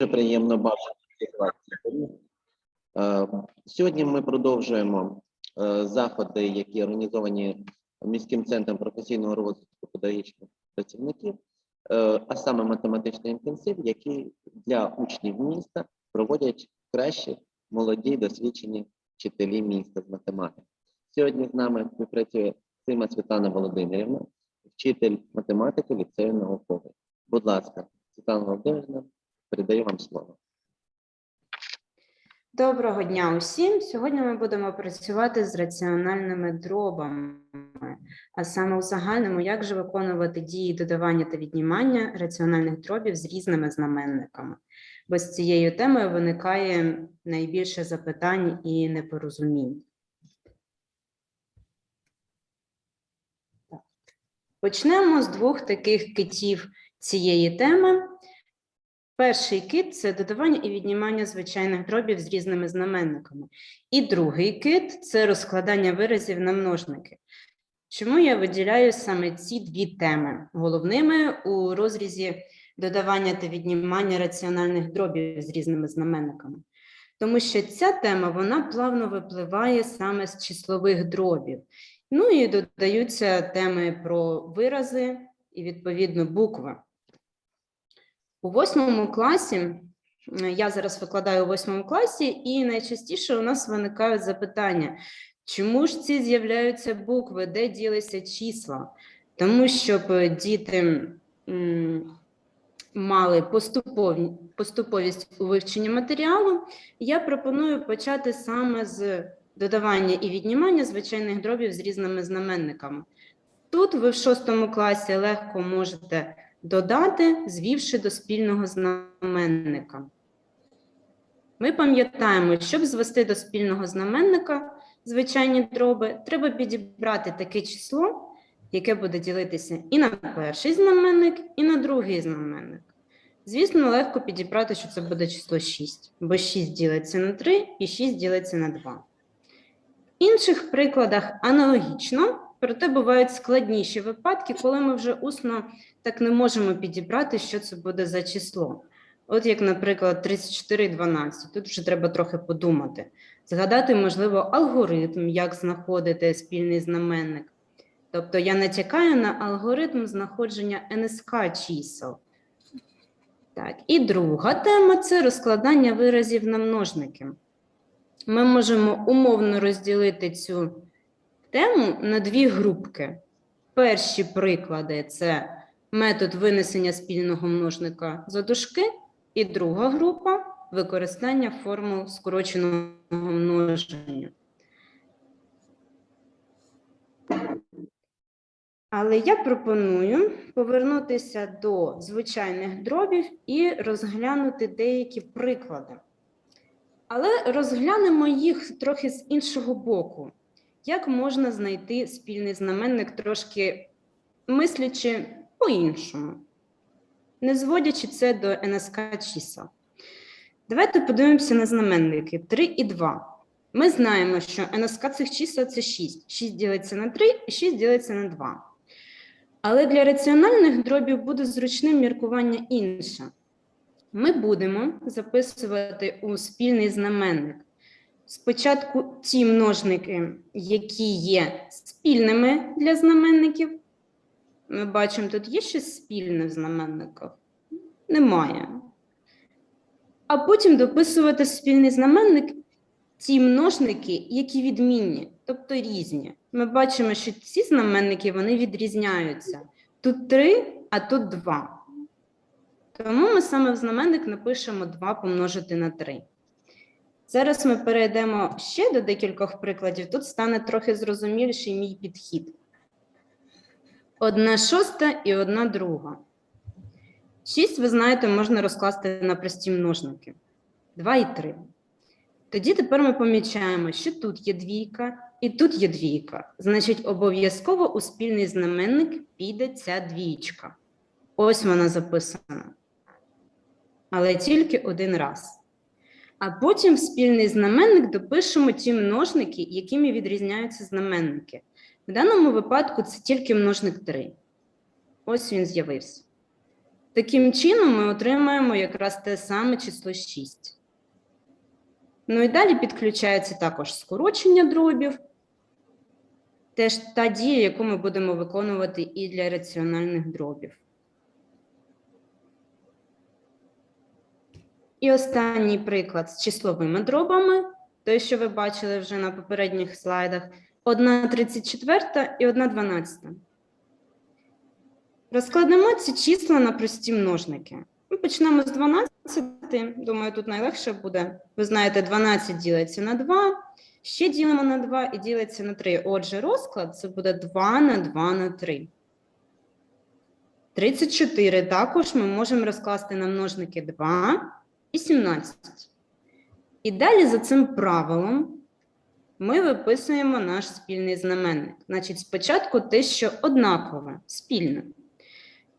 Дуже приємно бачити всіх вас сьогодні. Е, Сьогодні ми продовжуємо е, заходи, які організовані міським центром професійного розвитку педагогічних працівників, е, а саме математичний інтенсив, який для учнів міста проводять кращі молоді досвідчені вчителі міста з математики. Сьогодні з нами співпрацює Сима Світлана Володимирівна, вчитель математики ліцею науковий. Будь ласка, Світлана Володимирівна, передаю вам слово. Доброго дня усім. Сьогодні ми будемо працювати з раціональними дробами, а саме у загальному, як же виконувати дії додавання та віднімання раціональних дробів з різними знаменниками. Бо з цією темою виникає найбільше запитань і непорозумінь. Почнемо з двох таких китів цієї теми. Перший кит це додавання і віднімання звичайних дробів з різними знаменниками. І другий кит це розкладання виразів на множники. Чому я виділяю саме ці дві теми головними у розрізі додавання та віднімання раціональних дробів з різними знаменниками? Тому що ця тема вона плавно випливає саме з числових дробів. Ну і додаються теми про вирази і відповідно букви. У восьмому класі я зараз викладаю у восьмому класі, і найчастіше у нас виникають запитання, чому ж ці з'являються букви, де ділися числа? Тому щоб е, діти мали поступові, поступовість у вивченні матеріалу, я пропоную почати саме з додавання і віднімання звичайних дробів з різними знаменниками. Тут ви в шостому класі легко можете додати, звівши до спільного знаменника. Ми пам'ятаємо, щоб звести до спільного знаменника звичайні дроби, треба підібрати таке число, яке буде ділитися і на перший знаменник, і на другий знаменник. Звісно, легко підібрати, що це буде число 6, бо 6 ділиться на 3 і 6 ділиться на 2. В інших прикладах аналогічно, проте бувають складніші випадки, коли ми вже усно так не можемо підібрати, що це буде за число. От як, наприклад, 34 і 12. Тут вже треба трохи подумати. Згадати, можливо, алгоритм, як знаходити спільний знаменник. Тобто я натякаю на алгоритм знаходження НСК чисел. Так, і друга тема це розкладання виразів на множники. Ми можемо умовно розділити цю тему на дві групки. Перші приклади це метод винесення спільного множника за дужки, і друга група використання формул скороченого множення. Але я пропоную повернутися до звичайних дробів і розглянути деякі приклади. Але розглянемо їх трохи з іншого боку. Як можна знайти спільний знаменник, трошки мислячи по-іншому, не зводячи це до НСК чисел. Давайте подивимося на знаменники 3 і 2. Ми знаємо, що НСК цих чисел це 6. 6 ділиться на 3 і 6 ділиться на 2. Але для раціональних дробів буде зручним міркування інше. Ми будемо записувати у спільний знаменник спочатку ті множники, які є спільними для знаменників. Ми бачимо, тут є щось спільне в знаменниках? Немає. А потім дописувати спільний знаменник ті множники, які відмінні, тобто різні. Ми бачимо, що ці знаменники вони відрізняються. Тут 3, а тут 2. Тому ми саме в знаменник напишемо 2 помножити на 3. Зараз ми перейдемо ще до декількох прикладів. Тут стане трохи зрозуміліший мій підхід. Одна шоста і одна друга. 6, ви знаєте, можна розкласти на прості множники. 2 і 3. Тоді тепер ми помічаємо, що тут є двійка і тут є двійка. Значить, обов'язково у спільний знаменник піде ця двічка. Ось вона записана. Але тільки один раз. А потім в спільний знаменник допишемо ті множники, якими відрізняються знаменники. В даному випадку це тільки множник 3. Ось він з'явився. Таким чином ми отримаємо якраз те саме число 6. Ну і далі підключається також скорочення дробів. Теж та дія, яку ми будемо виконувати і для раціональних дробів. І останній приклад з числовими дробами, той, що ви бачили вже на попередніх слайдах, 1 34 і 1 12. Розкладемо ці числа на прості множники. Ми почнемо з 12. Думаю, тут найлегше буде. Ви знаєте, 12 ділиться на 2, ще ділимо на 2 і ділиться на 3. Отже, розклад це буде 2 на 2 на 3. 34 також ми можемо розкласти на множники 2 і 17. І далі за цим правилом ми виписуємо наш спільний знаменник. Значить, спочатку те, що однакове, спільне.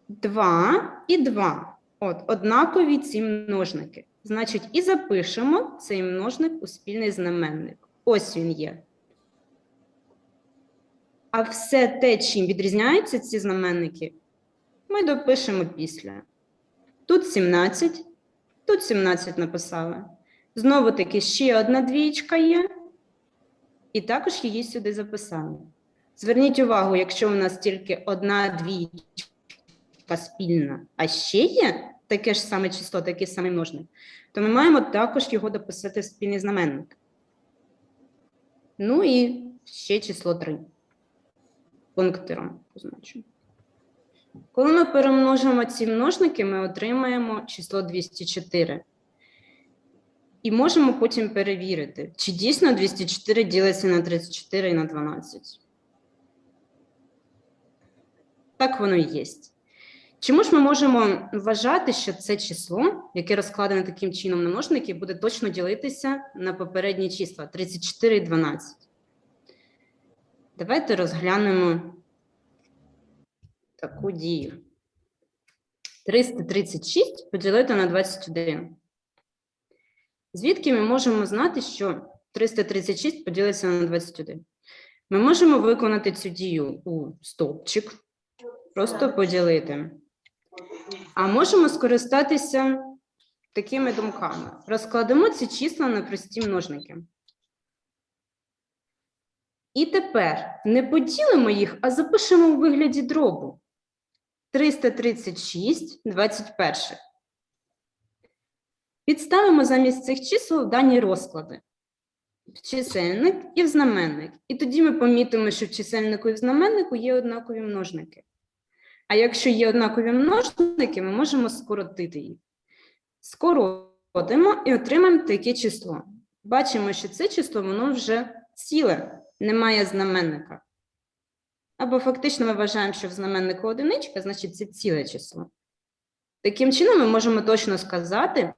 2 і 2. От, однакові ці множники. Значить, і запишемо цей множник у спільний знаменник. Ось він є. А все те, чим відрізняються ці знаменники, ми допишемо після. Тут 17, тут 17 написали. Знову таки ще одна двічка є, і також її сюди записали. Зверніть увагу, якщо у нас тільки одна двічка спільна, а ще є таке ж саме число, такий самий множник, то ми маємо також його дописати в спільний знаменник. Ну і ще число 3. Пунктиром позначу. Коли ми перемножимо ці множники, ми отримаємо число 204. І можемо потім перевірити, чи дійсно 204 ділиться на 34 і на 12. Так воно і є. Чому ж ми можемо вважати, що це число, яке розкладене таким чином на множники, буде точно ділитися на попередні числа 34 і 12? Давайте розглянемо таку дію. 336 поділити на 21. Звідки ми можемо знати, що 336 поділиться на 21? Ми можемо виконати цю дію у стовпчик, просто поділити. А можемо скористатися такими думками. Розкладемо ці числа на прості множники. І тепер не поділимо їх, а запишемо у вигляді дробу. 336, 21. Підставимо замість цих чисел дані розклади. В чисельник і в знаменник. І тоді ми помітимо, що в чисельнику і в знаменнику є однакові множники. А якщо є однакові множники, ми можемо скоротити їх. Скоротимо і отримаємо таке число. Бачимо, що це число воно вже ціле, немає знаменника. Або фактично ми вважаємо, що в знаменнику одиничка, значить це ціле число. Таким чином, ми можемо точно сказати,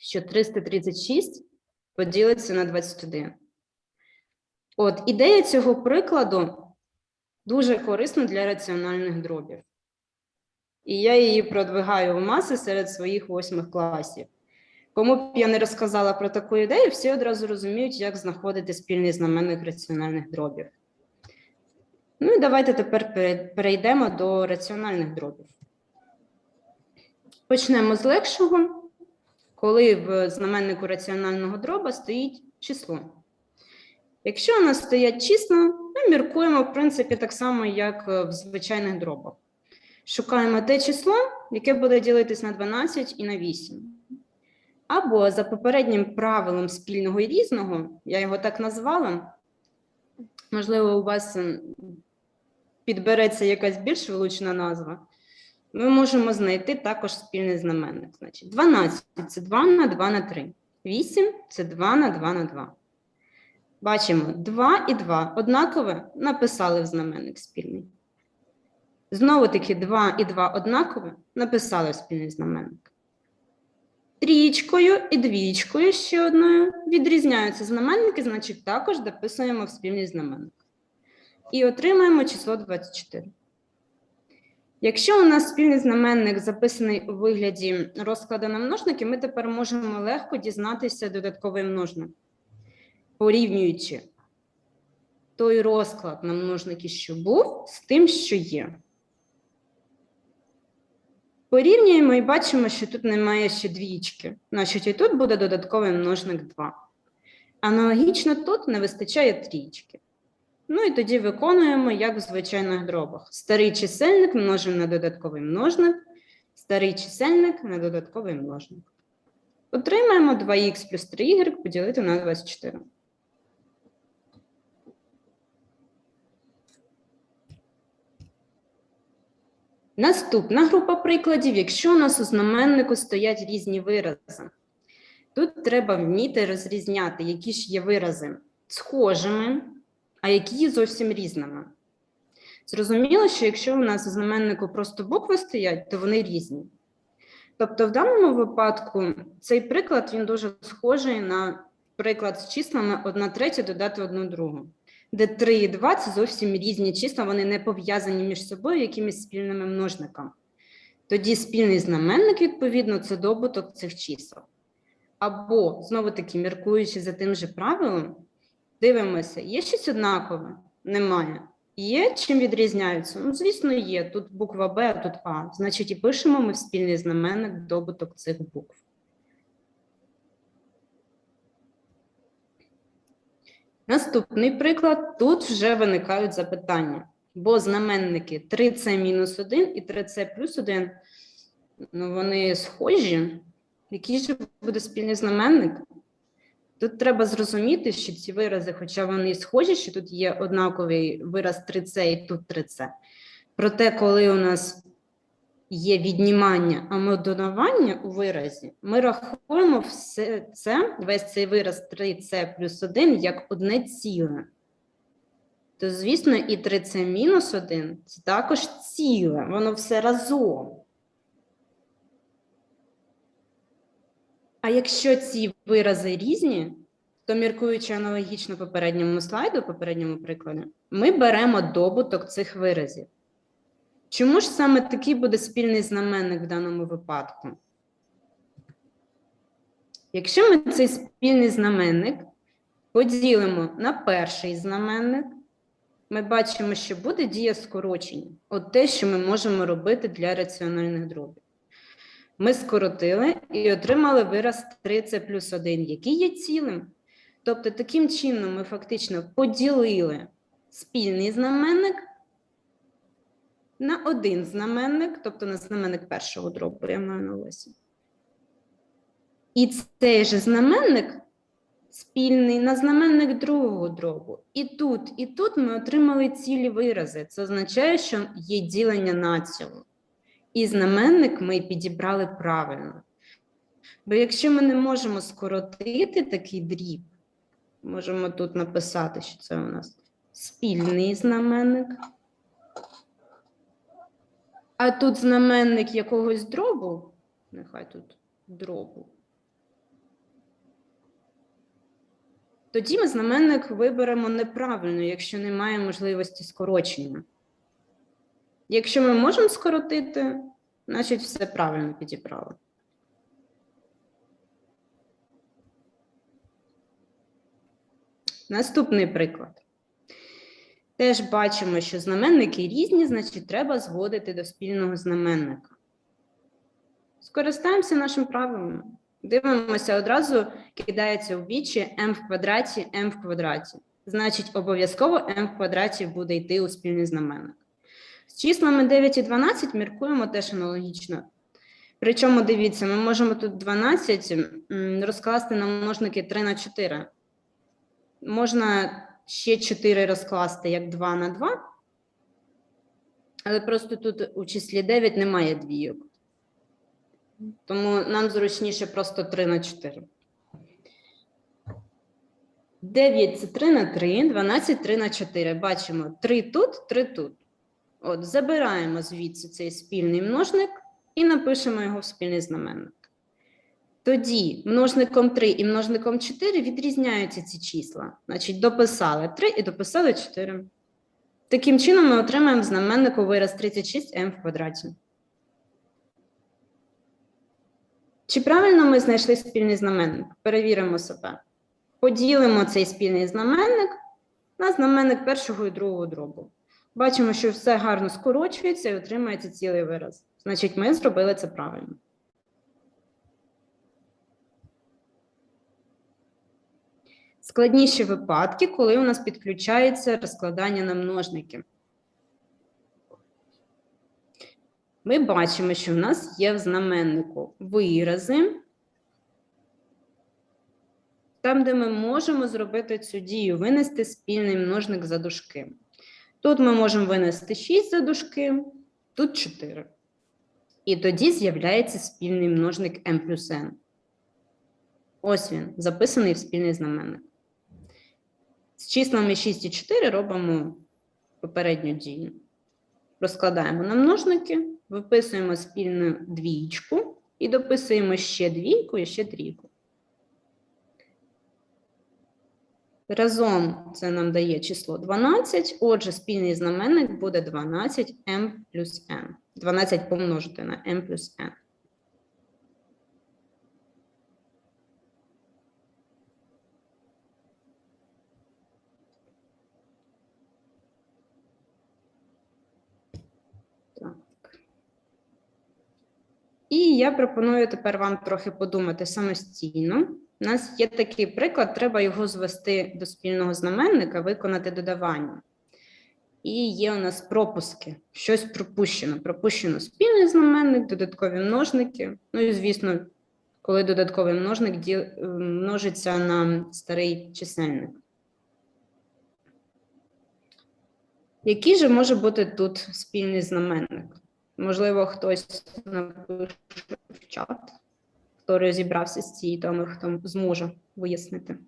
що 336 поділиться на 21. От, ідея цього прикладу дуже корисна для раціональних дробів. І я її продвигаю в маси серед своїх восьмих класів. Кому б я не розказала про таку ідею, всі одразу розуміють, як знаходити спільний знаменник раціональних дробів. Ну і давайте тепер перейдемо до раціональних дробів. Почнемо з легшого, коли в знаменнику раціонального дроба стоїть число. Якщо у нас стоять числа, ми міркуємо, в принципі, так само, як е, в звичайних дробах. Шукаємо те число, яке буде ділитись на 12 і на 8. Або за попереднім правилом спільного і різного, я його так назвала, можливо, у вас підбереться якась більш влучна назва, ми можемо знайти також спільний знаменник. Значить, 12 це 2 на 2 на 3. 8 це 2 на 2 на 2. Бачимо 2 і 2 однакове написали в знаменник спільний. Знову таки 2 і 2 однакове написали в спільний знаменник. Трічкою і двічкою ще одною відрізняються знаменники, значить також дописуємо в спільний знаменник. І отримаємо число 24. Якщо у нас спільний знаменник записаний у вигляді розкладу на множники, ми тепер можемо легко дізнатися додатковий множник, порівнюючи той розклад на множники, що був, з тим, що є. Порівнюємо і бачимо, що тут немає ще двічки. Значить, і тут буде додатковий множник 2. Аналогічно тут не вистачає трічки. Ну і тоді виконуємо, як в звичайних дробах. Старий чисельник множимо на додатковий множник, старий чисельник на додатковий множник. Отримаємо 2х плюс 3y поділити на 24. Наступна група прикладів, якщо у нас у знаменнику стоять різні вирази. Тут треба вміти розрізняти, які ж є вирази схожими, а які є зовсім різними. Зрозуміло, що якщо у нас у знаменнику просто букви стоять, то вони різні. Тобто, в даному випадку цей приклад він дуже схожий на приклад з числами 1 третя додати 1 другу, де 3 і 2 це зовсім різні числа, вони не пов'язані між собою якимись спільними множниками. Тоді спільний знаменник, відповідно, це добуток цих чисел. Або, знову таки, міркуючи за тим же правилом, дивимося, є щось однакове? Немає. Є чим відрізняються? Ну, звісно, є. Тут буква Б, а тут А. Значить, і пишемо ми в спільний знаменник добуток цих букв. Наступний приклад. Тут вже виникають запитання, бо знаменники 3С мінус 1 і 3С плюс 1, ну, вони схожі. Який же буде спільний знаменник? Тут треба зрозуміти, що ці вирази, хоча вони схожі, що тут є однаковий вираз 3С і тут 3С. Проте, коли у нас є віднімання або додавання у виразі, ми рахуємо все це, весь цей вираз 3С плюс 1 як одне ціле. То, звісно, і 3С мінус 1 це також ціле, воно все разом. А якщо ці вирази різні, то міркуючи аналогічно попередньому слайду, попередньому прикладу, ми беремо добуток цих виразів. Чому ж саме такий буде спільний знаменник в даному випадку? Якщо ми цей спільний знаменник поділимо на перший знаменник, ми бачимо, що буде дія скорочення. От те, що ми можемо робити для раціональних дробів. Ми скоротили і отримали вираз 3С плюс 1, який є цілим. Тобто, таким чином ми фактично поділили спільний знаменник на один знаменник, тобто на знаменник першого дробу, я маю на увазі. І цей же знаменник спільний на знаменник другого дробу. І тут, і тут ми отримали цілі вирази. Це означає, що є ділення на цілу. І знаменник ми підібрали правильно. Бо якщо ми не можемо скоротити такий дріб, можемо тут написати, що це у нас спільний знаменник. А тут знаменник якогось дробу, нехай тут дробу. Тоді ми знаменник виберемо неправильно, якщо немає можливості скорочення. Якщо ми можемо скоротити, значить все правильно підібрали. Наступний приклад. Теж бачимо, що знаменники різні, значить, треба зводити до спільного знаменника. Скористаємося нашим правилом. Дивимося, одразу кидається у вічі m в квадраті, m в квадраті. Значить, обов'язково m в квадраті буде йти у спільний знаменник. Числами 9 і 12 міркуємо теж аналогічно. Причому, дивіться, ми можемо тут 12 розкласти на множники 3 на 4. Можна ще 4 розкласти як 2 на 2, але просто тут у числі 9 немає двійок. Тому нам зручніше просто 3 на 4. 9 це 3 на 3, 12 3 на 4. Бачимо 3 тут, 3 тут. От, забираємо звідси цей спільний множник і напишемо його в спільний знаменник. Тоді множником 3 і множником 4 відрізняються ці числа. Значить, дописали 3 і дописали 4. Таким чином ми отримаємо в знаменнику вираз 36m в квадраті. Чи правильно ми знайшли спільний знаменник? Перевіримо себе. Поділимо цей спільний знаменник на знаменник першого і другого дробу. Бачимо, що все гарно скорочується і отримається цілий вираз. Значить, ми зробили це правильно. Складніші випадки, коли у нас підключається розкладання на множники. Ми бачимо, що в нас є в знаменнику вирази, там, де ми можемо зробити цю дію, винести спільний множник за дужки. Тут ми можемо винести 6 за дужки, тут 4. І тоді з'являється спільний множник m плюс n. Ось він, записаний в спільний знаменник. З числами 6 і 4 робимо попередню дію. Розкладаємо на множники, виписуємо спільну двічку і дописуємо ще двійку і ще трійку. Разом це нам дає число 12, отже, спільний знаменник буде 12m плюс n. 12 помножити на m плюс n. Так. І я пропоную тепер вам трохи подумати самостійно. У нас є такий приклад, треба його звести до спільного знаменника, виконати додавання. І є у нас пропуски, щось пропущено. Пропущено спільний знаменник, додаткові множники. Ну і, звісно, коли додатковий множник е, множиться на старий чисельник. Який же може бути тут спільний знаменник? Можливо, хтось напише в чат, хто розібрався з цією темою, хто зможе вияснити.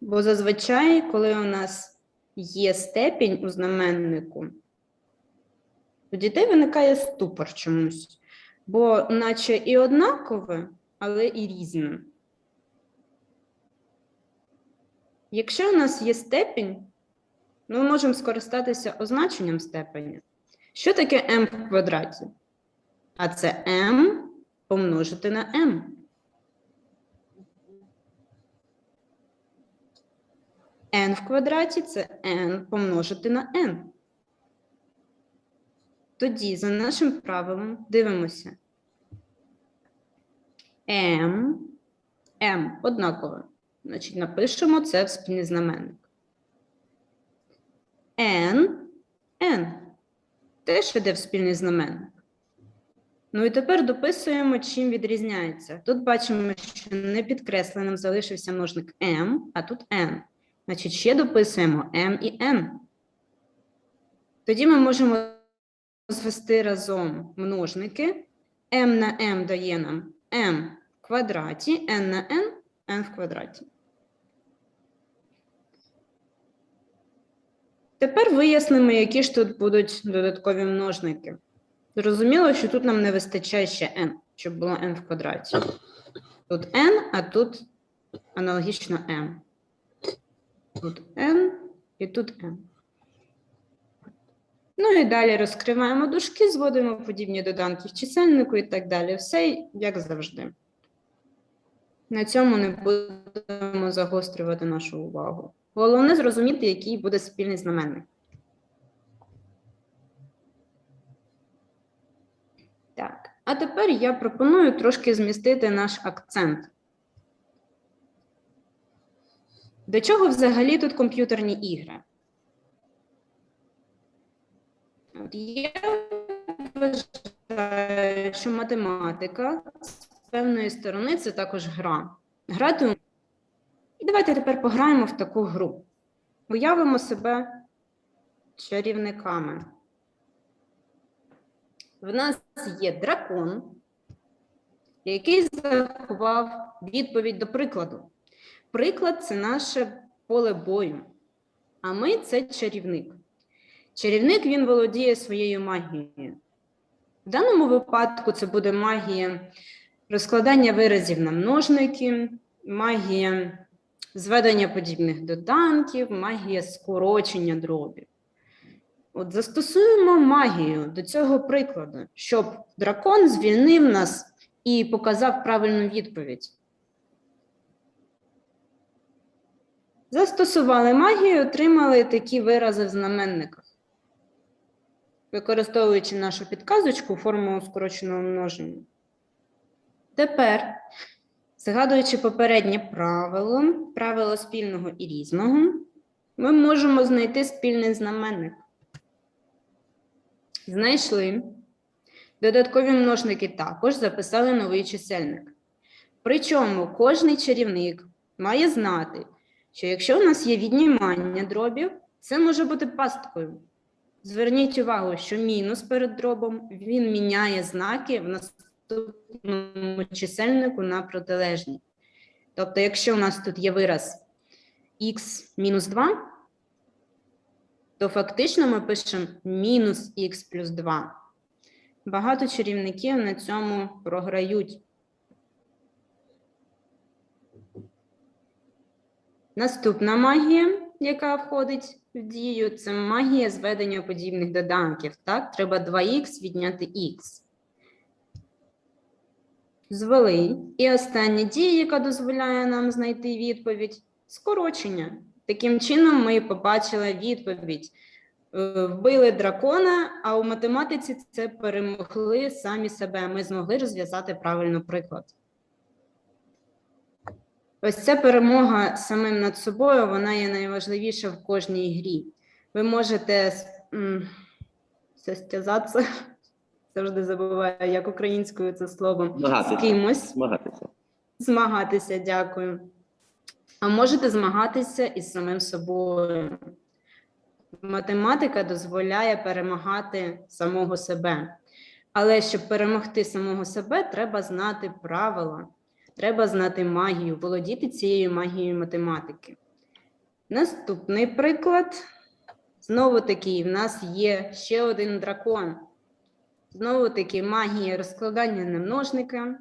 Бо зазвичай, коли у нас є степінь у знаменнику, у дітей виникає ступор чомусь, бо наче і однакове, але і різне. Якщо у нас є степінь, ми можемо скористатися означенням степені. Що таке m в квадраті? А це m помножити на m. n в квадраті це n помножити на n. Тоді, за нашим правилом, дивимося. m, m однакове. Значить, напишемо це в спільний знаменник. N, N. Теж іде в спільний знаменник. Ну і тепер дописуємо, чим відрізняється. Тут бачимо, що не підкресленим залишився множник m, а тут n. Значить, ще дописуємо m і n. Тоді ми можемо звести разом множники. m на m дає нам m в квадраті, n на n, n в квадраті. Тепер вияснимо, які ж тут будуть додаткові множники. Зрозуміло, що тут нам не вистачає ще n, щоб було n в квадраті. Тут n, а тут аналогічно m. Тут n і тут n. Ну і далі розкриваємо дужки, зводимо подібні доданки в чисельнику і так далі. Все як завжди. На цьому не будемо загострювати нашу увагу. Головне зрозуміти, який буде спільний знаменник. Так, а тепер я пропоную трошки змістити наш акцент. До чого взагалі тут комп'ютерні ігри? От я вважаю, що математика з певної сторони це також гра. Грати давайте тепер пограємо в таку гру. Уявимо себе чарівниками. В нас є дракон, який заховав відповідь до прикладу. Приклад це наше поле бою, а ми це чарівник. Чарівник він володіє своєю магією. В даному випадку це буде магія розкладання виразів на множники, магія зведення подібних доданків, магія скорочення дробів. От застосуємо магію до цього прикладу, щоб дракон звільнив нас і показав правильну відповідь. Застосували магію, отримали такі вирази в знаменниках. Використовуючи нашу підказочку, формулу скороченого множення. Тепер, згадуючи попереднє правило, правило спільного і різного, ми можемо знайти спільний знаменник. Знайшли. Додаткові множники також записали новий чисельник. Причому кожний чарівник має знати, що якщо у нас є віднімання дробів, це може бути пасткою. Зверніть увагу, що мінус перед дробом він міняє знаки в наступному чисельнику на протилежні. Тобто, якщо у нас тут є вираз х мінус 2, то фактично ми пишемо мінус х плюс 2. Багато чарівників на цьому програють. Наступна магія, яка входить в дію, це магія зведення подібних доданків. Так, треба 2х відняти х. Звели. І остання дія, яка дозволяє нам знайти відповідь скорочення. Таким чином, ми побачили відповідь. Е, Вбили дракона, а у математиці це перемогли самі себе. Ми змогли розв'язати правильно приклад. Ось ця перемога самим над собою, вона є найважливіша в кожній грі. Ви можете состязатися, завжди забуваю, як українською це слово, з кимось, Змагатися. змагатися, дякую. А можете змагатися із самим собою. Математика дозволяє перемагати самого себе. Але щоб перемогти самого себе, треба знати правила, треба знати магію, володіти цією магією математики. Наступний приклад. Знову таки, в нас є ще один дракон. Знову таки, магія розкладання на множники,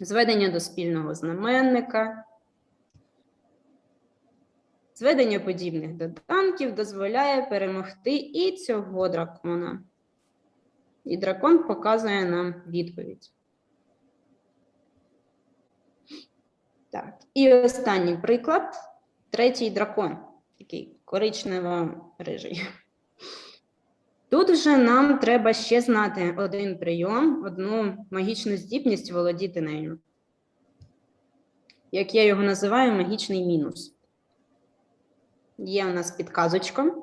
зведення до спільного знаменника. Зведення подібних доданків дозволяє перемогти і цього дракона. І дракон показує нам відповідь. Так, і останній приклад. Третій дракон, такий коричнево-рижий. Тут вже нам треба ще знати один прийом, одну магічну здібність володіти нею. Як я його називаю, магічний мінус. Є у нас підказочка.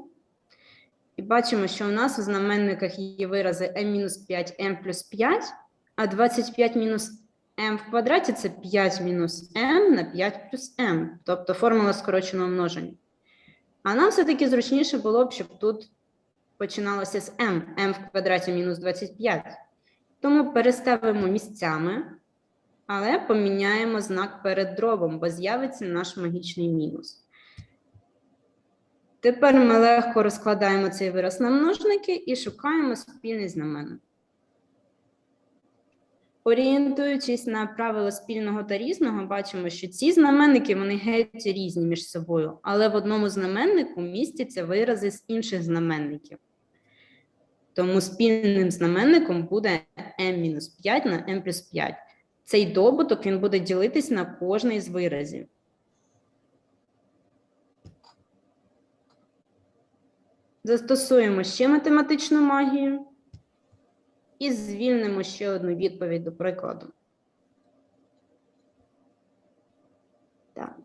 І бачимо, що у нас у знаменниках є вирази m-5, m плюс 5, а 25 мінус m в квадраті це 5 мінус m на 5 плюс m, тобто формула скороченого множення. А нам все-таки зручніше було б, щоб тут починалося з m, m в квадраті мінус 25. Тому переставимо місцями, але поміняємо знак перед дробом, бо з'явиться наш магічний мінус. Тепер ми легко розкладаємо цей вираз на множники і шукаємо спільний знаменник. Орієнтуючись на правила спільного та різного, бачимо, що ці знаменники вони геть різні між собою, але в одному знаменнику містяться вирази з інших знаменників. Тому спільним знаменником буде m-5 на m плюс 5. Цей добуток він буде ділитись на кожний з виразів. Застосуємо ще математичну магію і звільнимо ще одну відповідь до прикладу. Так.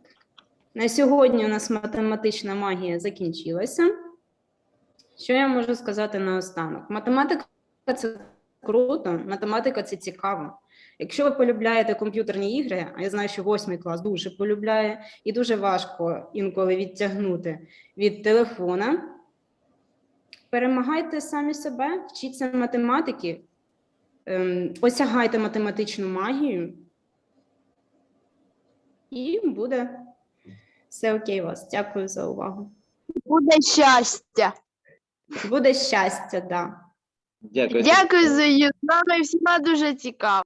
На сьогодні у нас математична магія закінчилася. Що я можу сказати наостанок? Математика це круто, математика це цікаво. Якщо ви полюбляєте комп'ютерні ігри, а я знаю, що восьмий клас дуже полюбляє, і дуже важко інколи відтягнути від телефона. Перемагайте самі себе, вчіться математики, ем, осягайте математичну магію, і буде все окей у вас. Дякую за увагу. Буде щастя. Буде щастя, да. Дякую. Дякую за її. З нами всіма дуже цікаво.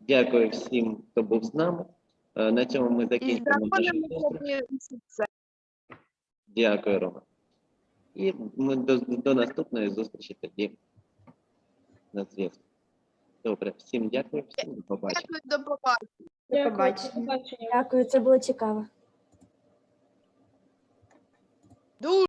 Дякую всім, хто був з нами. Е, На цьому ми І закінчимо нашу драконами зустріч. це. Дякую, Рома. І ми до, до наступної зустрічі тоді на зв'язку. Добре, всім дякую, всім до побачення. Дякую, до побачення. До побачення. Дякую, це було цікаво. Дуже.